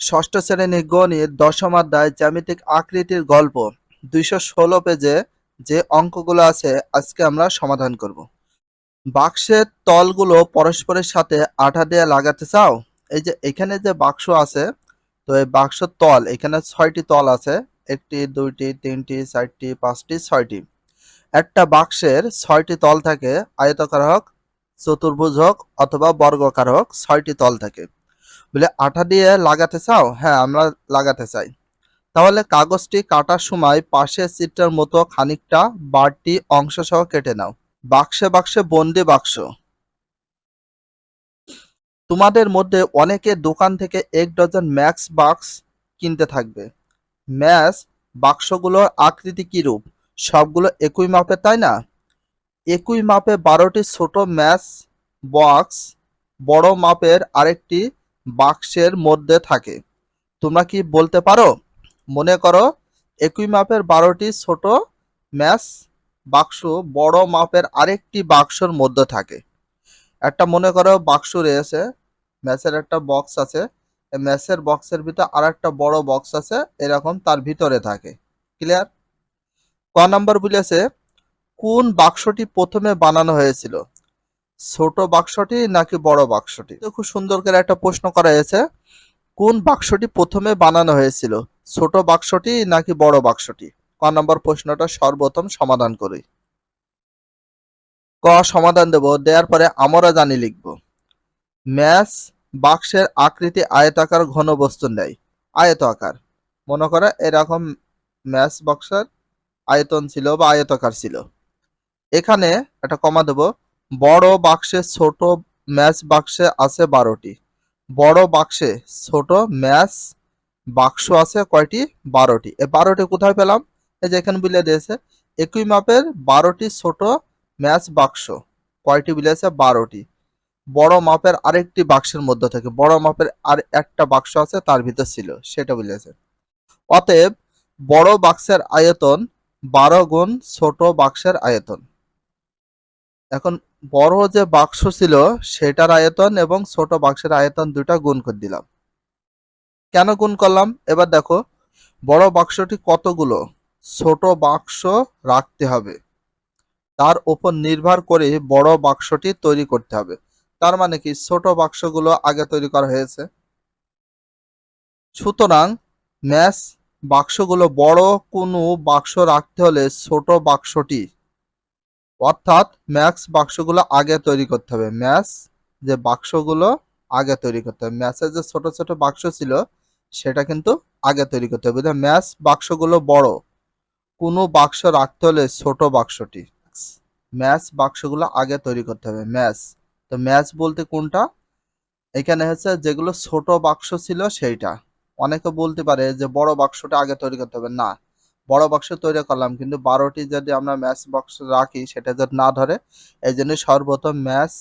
ষষ্ঠ শ্রেণির গণিত দশম অধ্যায় জ্যামিতিক আকৃতির গল্প, দুইশো ষোলো পেজে যে অঙ্কগুলো আছে, আজকে আমরা সমাধান করব। বাক্সের তলগুলো পরস্পরের সাথে আঠা দিয়ে লাগাতে চাও? এই যে এখানে যে বাক্স আছে, তো এই বাক্সর তল, এখানে ছয়টি তল আছে, একটি, দুইটি, তিনটি, চারটি, পাঁচটি, ছয়টি। একটা বাক্সের ছয়টি তল থাকে, আয়তকার হোক, চতুর্ভুজ হোক, অথবা বর্গকার হোক, ছয়টি তল থাকে। বলে আঠা দিয়ে লাগাতে চাও? হ্যাঁ আমরা লাগাতে চাই। তাহলে কাগজটি কাটার সময় পাশের চিত্রের মতো খানিকটা বাড়তি অংশ সহ কেটে নাও। বাক্সে বাক্সে বন্দি বাক্স। তোমাদের মধ্যে অনেকে দোকান থেকে এক ডজন ম্যাক্স বাক্স কিনতে থাকবে। ম্যাক্স বাক্সগুলোর আকৃতি কিরূপ সবগুলো একই মাপে তাই না? একই মাপে বারোটি ছোট ম্যাচ বক্স, বড় মাপের আরেকটি বাক্সের মধ্যে থাকে। তোমরা কি বলতে পারো? মনে করো, একই মাপের বারোটি ছোট ম্যাচ বাক্স বড় মাপের আরেকটি বাক্সর মধ্যে থাকে। একটা মনে করো বাক্স রয়েছে, ম্যাচের একটা বক্স আছে ম্যাচের বক্সের ভিতর আর একটা বড় বক্স আছে, এরকম তার ভিতরে থাকে। ক্লিয়ার ক নাম্বার বলেছে, কোন বাক্সটি প্রথমে বানানো হয়েছিল? ছোট বাক্সটি নাকি বড় বাক্সটি? তো খুব সুন্দর করে একটা প্রশ্ন করা হয়েছে। কোন বাক্সটি প্রথমে বানানো হয়েছিল? ছোট বাক্সটি নাকি বড় বাক্সটি? ক নম্বর প্রশ্নটা সর্বপ্রথম সমাধান করি। ক, সমাধান দেব। দেওয়ার পরে আমরা জানি লিখব। ম্যাচ বাক্সের আকৃতি আয়তাকার ঘন বস্তু নেয়। আয়ত আকার। মনে করে এরকম ম্যাচ বক্সের আয়তন ছিল বা আয়তাকার ছিল। এখানে একটা কমা দেব। বড় বাক্সে ছোট ম্যাচ বাক্সে আছে বারোটি। বড় বাক্সে ছোট ম্যাচ বাক্স আছে কয়টি? বারোটি। এই বারোটি কোথায় পেলাম? এই যে এখানে বিলে দিয়েছে। একই মাপের বারোটি ছোট ম্যাচ বাক্স। কয়টি বিলেছে বারোটি। বড় মাপের আরেকটি বাক্সের মধ্যে থেকে, বড় মাপের আর একটা বাক্স আছে, তার ভিতর ছিল, সেটা বিলেছে অতএব বড় বাক্সের আয়তন বারো গুণ ছোট বাক্সের আয়তন। এখন বড় যে বাক্স ছিল সেটার আয়তন এবং ছোট বাক্সের আয়তন দুটা গুণ করে দিলাম। কেন গুণ করলাম? এবার দেখো, বড় বাক্সটি কতগুলো? ছোট বাক্স রাখতে হবে। তার উপর নির্ভর করে বড় বাক্সটি তৈরি করতে হবে। তার মানে কি? ছোট বাক্সগুলো আগে তৈরি করা হয়েছে। সুতরাং ম্যাচ বাক্সগুলো বড় কোনো বাক্স রাখতে হলে ছোট বাক্সটি অর্থাৎ ম্যাক্স বাক্সগুলো আগে তৈরি করতে হবে। ম্যাচ যে বাক্সগুলো আগে তৈরি করতে হবে। ম্যাচের যে ছোট ছোট বাক্স ছিল, সেটা কিন্তু আগে তৈরি করতে হবে। ম্যাচ বাক্সগুলো বড়। কোনো বাক্স রাখতে হলে ছোট বাক্সটি। ম্যাচ বাক্সগুলো আগে তৈরি করতে হবে। ম্যাচ তো ম্যাচ বলতে কোনটা? এখানে হচ্ছে যেগুলো ছোট বাক্স ছিল, সেইটা। অনেকে বলতে পারে যে বড় বাক্সটা আগে তৈরি করতে হবে। না। বড় বাক্স তৈরি করলাম। কিন্তু বারোটি যদি আমরা ম্যাচ বাক্স রাখি, সেটা যদি না ধরে, এই জন্য সর্বপ্রথম ম্যাচ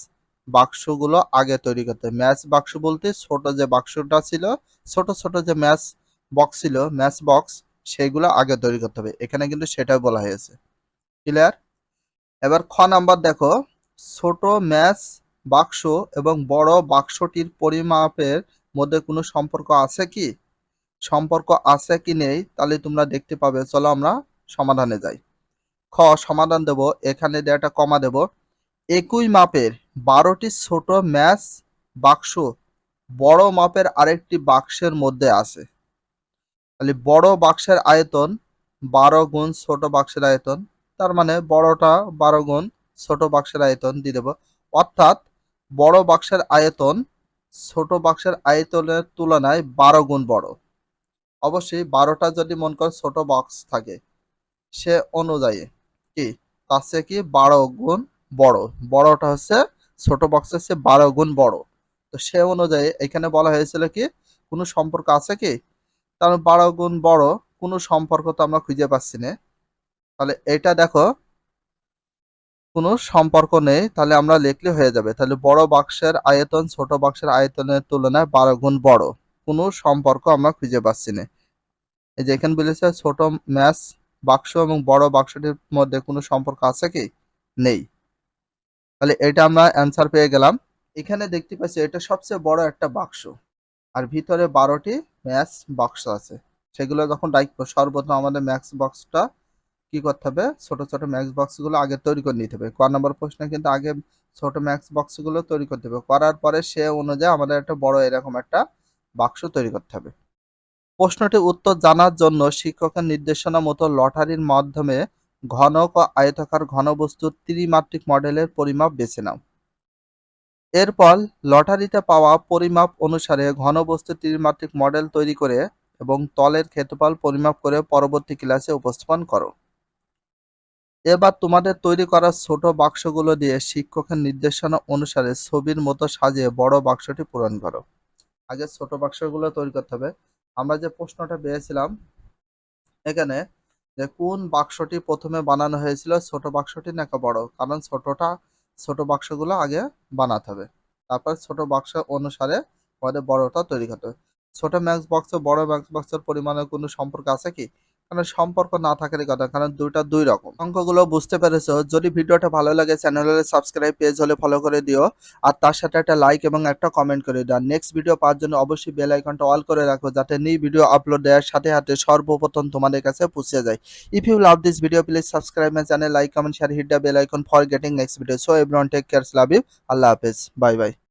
বাক্সগুলো আগে তৈরি করতে ম্যাচ বাক্স বলতে ছোট যে বাক্সটা ছিল, ছোট ছোট যে ম্যাচ বক্স ছিল ম্যাচ বক্স সেইগুলো আগে তৈরি করতে হবে। এখানে কিন্তু সেটাই বলা হয়েছে। ক্লিয়ার এবার খ নাম্বার দেখো। ছোট ম্যাচ বাক্স এবং বড় বাক্সটির পরিমাপের মধ্যে কোনো সম্পর্ক আছে কি? সম্পর্ক আছে কি নেই, তাহলে তোমরা দেখতে পাবে। চলো আমরা সমাধানে যাই। খ, সমাধান দেব। এখানে একটা কমা দেব। একই মাপের বারোটি ছোট ম্যাচ বাক্স বড় মাপের আরেকটি বাক্সের মধ্যে আছে। তাহলে বড় বাক্সের আয়তন বারো গুণ ছোট বাক্সের আয়তন, তার মানে বড়টা বারো গুণ ছোট বাক্সের আয়তন দিয়ে দেব। অর্থাৎ বড় বাক্সের আয়তন ছোট বাক্সের আয়তনের তুলনায় বারো গুণ বড়। অবশ্যই বারোটা যদি মন কর ছোট বক্স থাকে, সে অনুযায়ী কি? তার চেয়ে কি বারো গুণ বড়। বড়টা হচ্ছে, ছোট বক্সের চেয়ে বারো গুণ বড়। তো সে অনুযায়ী এখানে বলা হয়েছিল কি, কোনো সম্পর্ক আছে কি? কারণ বারো গুণ বড়, কোনো সম্পর্ক তো আমরা খুঁজে পাচ্ছি না। তাহলে এটা দেখো, কোনো সম্পর্ক নেই, তাহলে আমরা লিখলে হয়ে যাবে। তাহলে বড় বাক্সের আয়তন ছোট বাক্সের আয়তনের তুলনায় বারো গুণ বড়। কোনো সম্পর্ক আমরা খুঁজে পাচ্ছি না। এই যে এখানে বলেছে, ছোট ম্যাচ বাক্স এবং বড় বাক্সটির মধ্যে কোনো সম্পর্ক আছে কি? নেই। তাহলে এটা আমরা অ্যান্সার পেয়ে গেলাম। এখানে দেখতে পাচ্ছি এটা সবচেয়ে বড় একটা বাক্স। আর ভিতরে বারোটি ম্যাচ বাক্স আছে। সেগুলো যখন রাখব সর্বপ্রথম আমাদের ম্যাক্স বক্সটা কি করতে হবে? ছোট ছোট ম্যাক্স বক্সগুলো আগে তৈরি করে নিতে হবে। ক নম্বর প্রশ্নে কিন্তু আগে ছোট ম্যাক্স বক্সগুলো তৈরি করতে হবে। করার পরে সে অনুযায়ী আমাদের একটা বড় এরকম একটা বাক্স তৈরি করতে হবে। প্রশ্নটির উত্তর জানার জন্য শিক্ষকের নির্দেশনা মতো লটারির মাধ্যমে ঘনক ও আয়তাকার ঘনবস্তুর ত্রিমাত্রিক মডেলের পরিমাপ বেছে নাও। এরপর লটারিতে পাওয়া পরিমাপ অনুসারে ঘনবস্তুর ত্রিমাত্রিক মডেল তৈরি করে এবং তলের ক্ষেত্রফল পরিমাপ করে পরবর্তী ক্লাসে উপস্থাপন করো। এবার তোমাদের তৈরি করা ছোট বাক্সগুলো দিয়ে শিক্ষকের নির্দেশনা অনুসারে ছবির মতো সাজিয়ে বড় বাক্সটি পূরণ করো। আগে ছোট বাক্সগুলো তৈরি করতে হবে। আমরা যে প্রশ্নটা পেয়েছিলাম, এখানে যে কোন বাক্সটি প্রথমে বানানো হয়েছিল, ছোট বাক্সটি নাকি বড়? কারণ ছোটটা, ছোট বাক্সগুলো আগে বানাতে হবে। তারপর ছোট বাক্স অনুসারে আমাদের বড়টা তৈরি করতে হবে। ছোট ম্যাক্স বক্স, বড় ম্যাক্স বক্সের পরিমাণের কোনো সম্পর্ক আছে কি? কারণ সম্পর্ক না থাকারই কথা, কারণ দুইটা দুই রকম। অঙ্কগুলো বুঝতে পেরেছ? যদি ভিডিওটা ভালো লাগে, চ্যানেলের সাবস্ক্রাইব পেজ হলে ফলো করে দিও, আর তার সাথে একটা লাইক এবং একটা কমেন্ট করে দিও। নেক্সট ভিডিও পাওয়ার জন্য অবশ্যই বেল আইকনটা অল করে রাখো, যাতে নিউ ভিডিও আপলোড দেওয়ার সাথে সাথে সর্বপ্রথম তোমাদের কাছে পৌঁছে যায়। If you love this video please subscribe my channel like comment share hit the bell icon for getting next video so everyone take cares love you আল্লাহ হাফেজ। Bye bye